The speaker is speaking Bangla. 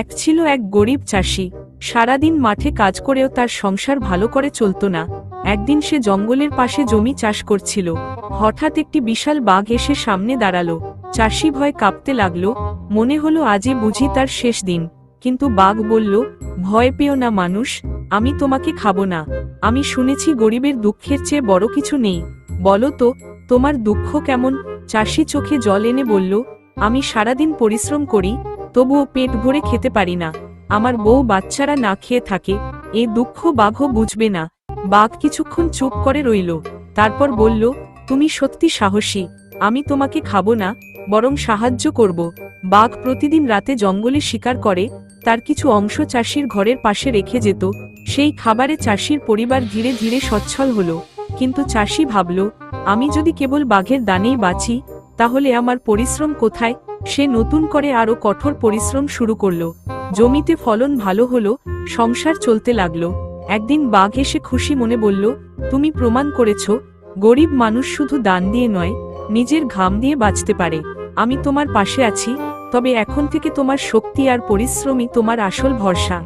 এক ছিল এক গরিব চাষি। সারাদিন মাঠে কাজ করেও তার সংসার ভালো করে চলতো না। একদিন সে জঙ্গলের পাশে জমি চাষ করছিল। হঠাৎ একটি বিশাল বাঘ এসে সামনে দাঁড়াল। চাষি ভয় কাঁপতে লাগল। মনে হলো আজই বুঝি তার শেষ দিন। কিন্তু বাঘ বলল, ভয় পেও না মানুষ, আমি তোমাকে খাব না। আমি শুনেছি গরিবের দুঃখের চেয়ে বড় কিছু নেই। বলো তো, তোমার দুঃখ কেমন? চাষি চোখে জল এনে বলল, আমি সারাদিন পরিশ্রম করি তবুও পেট ভরে খেতে পারি না। আমার বউ বাচ্চারা না খেয়ে থাকে, এ দুঃখ বাঘও বুঝবে না। বাঘ কিছুক্ষণ চুপ করে রইল, তারপর বলল, তুমি সত্যি সাহসী, আমি তোমাকে খাব না, বরং সাহায্য করব। বাঘ প্রতিদিন রাতে জঙ্গলে শিকার করে, তার কিছু অংশ চাষির ঘরের পাশে রেখে যেত। সেই খাবারে চাষির পরিবার ধীরে ধীরে সচ্ছল হলো, কিন্তু চাষি ভাবল, আমি যদি কেবল বাঘের দানেই বাঁচি তাহলে আমার পরিশ্রম কোথায়? সে নতুন করে আরও কঠোর পরিশ্রম শুরু করল। জমিতে ফলন ভালো হলো, সংসার চলতে লাগল। একদিন বাঘ এসে খুশি মনে বলল, তুমি প্রমাণ করেছ, গরিব মানুষ শুধু দান দিয়ে নয়, নিজের ঘাম দিয়ে বাঁচতে পারে। আমি তোমার পাশে আছি, তবে এখন থেকে তোমার শক্তি আর পরিশ্রমই তোমার আসল ভরসা।